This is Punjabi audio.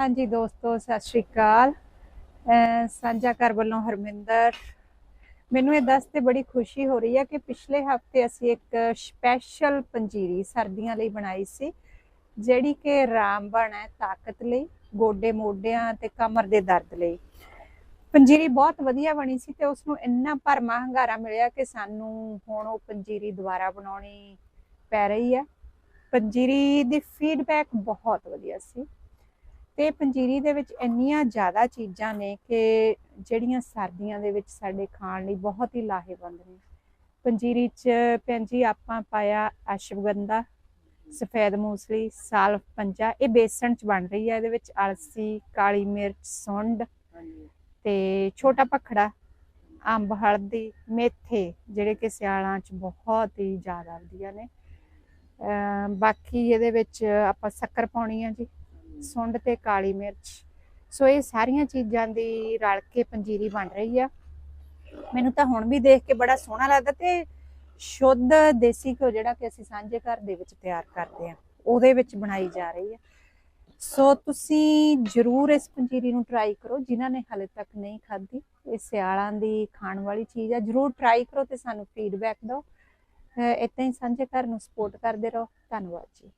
ਹਾਂਜੀ ਦੋਸਤੋ, ਸਤਿ ਸ਼੍ਰੀ ਅਕਾਲ। ਸਾਂਝਾ ਘਰ ਵੱਲੋਂ ਹਰਮਿੰਦਰ। ਮੈਨੂੰ ਇਹ ਦੱਸ ਤੇ ਬੜੀ ਖੁਸ਼ੀ ਹੋ ਰਹੀ ਹੈ ਕਿ ਪਿਛਲੇ ਹਫ਼ਤੇ ਅਸੀਂ ਇੱਕ ਸਪੈਸ਼ਲ ਪੰਜੀਰੀ ਸਰਦੀਆਂ ਲਈ ਬਣਾਈ ਸੀ, ਜਿਹੜੀ ਕਿ ਰਾਮਬਣ ਹੈ ਤਾਕਤ ਲਈ, ਗੋਡੇ ਮੋਢਿਆਂ ਤੇ ਕਮਰ ਦੇ ਦਰਦ ਲਈ। ਪੰਜੀਰੀ ਬਹੁਤ ਵਧੀਆ ਬਣੀ ਸੀ ਤੇ ਉਸ ਨੂੰ ਇੰਨਾ ਭਰਮਾ ਹੰਗਾਰਾ ਮਿਲਿਆ ਕਿ ਸਾਨੂੰ ਹੁਣ ਉਹ ਪੰਜੀਰੀ ਦੁਬਾਰਾ ਬਣਾਉਣੀ ਪੈ ਰਹੀ ਹੈ ਪੰਜੀਰੀ ਦੀ ਫੀਡਬੈਕ ਬਹੁਤ ਵਧੀਆ ਸੀ। ਤੇ ਪੰਜੀਰੀ ਦੇ ਵਿੱਚ ਇੰਨੀਆਂ ਜ਼ਿਆਦਾ ਚੀਜ਼ਾਂ ਨੇ ਕਿ ਜਿਹੜੀਆਂ ਸਰਦੀਆਂ ਦੇ ਵਿੱਚ ਸਾਡੇ ਖਾਣ ਲਈ ਬਹੁਤ ਹੀ ਲਾਹੇਵੰਦ ਨੇ। ਪੰਜੀਰੀ 'ਚ ਭੈਣ ਜੀ ਆਪਾਂ ਪਾਇਆ ਅਸ਼ਵਗੰਧਾ ਸਫੈਦ ਮੂਸਲੀ ਸਾਲਫ ਪੰਜਾ ਇਹ ਬੇਸਣ 'ਚ ਬਣ ਰਹੀ ਹੈ। ਇਹਦੇ ਵਿੱਚ ਅਲਸੀ ਕਾਲੀ ਮਿਰਚ ਸੁੰਡ ਤੇ ਛੋਟਾ ਪਖੜਾ ਅੰਬ ਹਲਦੀ ਮੇਥੇ ਜਿਹੜੇ ਕਿ ਸਿਆਲਾਂ 'ਚ ਬਹੁਤ ਹੀ ਜ਼ਿਆਦਾ ਵਧੀਆ ਨੇ। ਬਾਕੀ ਇਹਦੇ ਵਿੱਚ ਆਪਾਂ ਸ਼ੱਕਰ ਪਾਉਣੀ ਆ ਜੀ। ਸੁੰਡ ਤੇ ਕਾਲੀ ਮਿਰਚ। ਸੋ ਇਹ ਸਾਰੀਆਂ ਚੀਜ਼ਾਂ ਦੀ ਰਲ ਕੇ ਪੰਜੀਰੀ ਬਣ ਰਹੀ ਆ। ਮੈਨੂੰ ਤਾਂ ਹੁਣ ਵੀ ਦੇਖ ਕੇ ਬੜਾ ਸੋਹਣਾ ਲੱਗਦਾ ਤੇ ਸ਼ੁੱਧ ਦੇਸੀ ਘਿਓ ਜਿਹੜਾ ਕਿ ਅਸੀਂ ਸਾਂਝੇ ਘਰ ਦੇ ਵਿੱਚ ਤਿਆਰ ਕਰਦੇ ਆ, ਉਹਦੇ ਵਿੱਚ ਬਣਾਈ ਜਾ ਰਹੀ ਆ। ਸੋ ਤੁਸੀਂ ਜਰੂਰ ਇਸ ਪੰਜੀਰੀ ਨੂੰ ਟਰਾਈ ਕਰੋ, ਜਿਨ੍ਹਾਂ ਨੇ ਹਲੇ ਤੱਕ ਨਹੀਂ ਖਾਧੀ। ਇਹ ਸਿਆਲਾਂ ਦੀ ਖਾਣ ਵਾਲੀ ਚੀਜ਼ ਆ, ਜਰੂਰ ਟਰਾਈ ਕਰੋ ਤੇ ਸਾਨੂੰ ਫੀਡਬੈਕ ਦਿਓ। ਇਦਾਂ ਹੀ ਸਾਂਝੇ ਘਰ ਨੂੰ ਸਪੋਰਟ ਕਰਦੇ ਰਹੋ। ਧੰਨਵਾਦ ਜੀ।